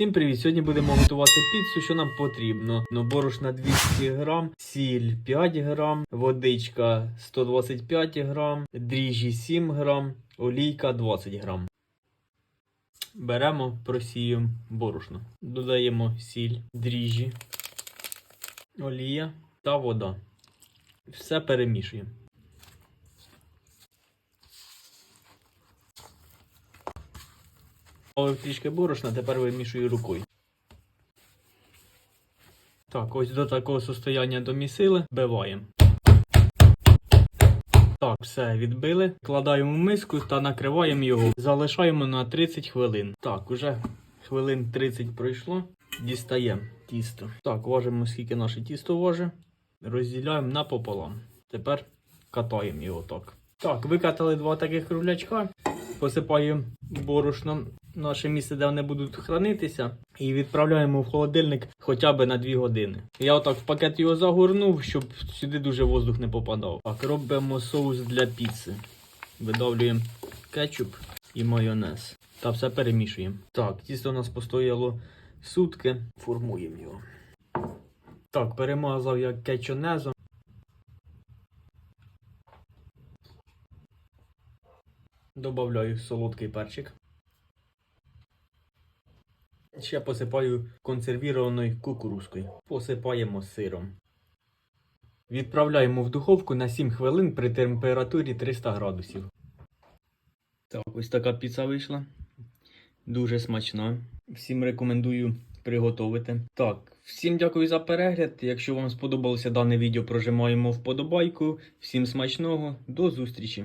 Всім привіт! Сьогодні будемо готувати піцу. Що нам потрібно? Ну, борошна 200 грам, сіль 5 грам, водичка 125 грам, дріжджі 7 грам, олійка 20 грам. Беремо, просіюємо борошно. Додаємо сіль, дріжджі, олія та вода. Все перемішуємо. Трішки борошна, тепер вимішую рукою. Так, ось до такого состояння домісили, вбиваємо. Так, все відбили. Кладаємо в миску та накриваємо його. Залишаємо на 30 хвилин. Так, уже хвилин 30 пройшло. Дістаємо тісто. Так, важимо, скільки наше тісто важить. Розділяємо напополам. Тепер катаємо його так. Так, викатали два таких круглячка. Посипаємо борошном наше місце, де вони будуть хранитися, і відправляємо в холодильник хоча б на 2 години. Я отак в пакет його загорнув, щоб сюди дуже воздух не попадав. Так, робимо соус для піци. Видавлюємо кетчуп і майонез. Та все перемішуємо. Так, тісто у нас постояло сутки, формуємо його. Так, перемазав я кетчонезом. Добавляю солодкий перчик. Ще посипаю консервірованою кукурузкою. Посипаємо сиром. Відправляємо в духовку на 7 хвилин при температурі 300 градусів. Так, ось така піца вийшла. Дуже смачна. Всім рекомендую приготувати. Так, всім дякую за перегляд. Якщо вам сподобалося дане відео, прожимаємо вподобайку. Всім смачного, до зустрічі!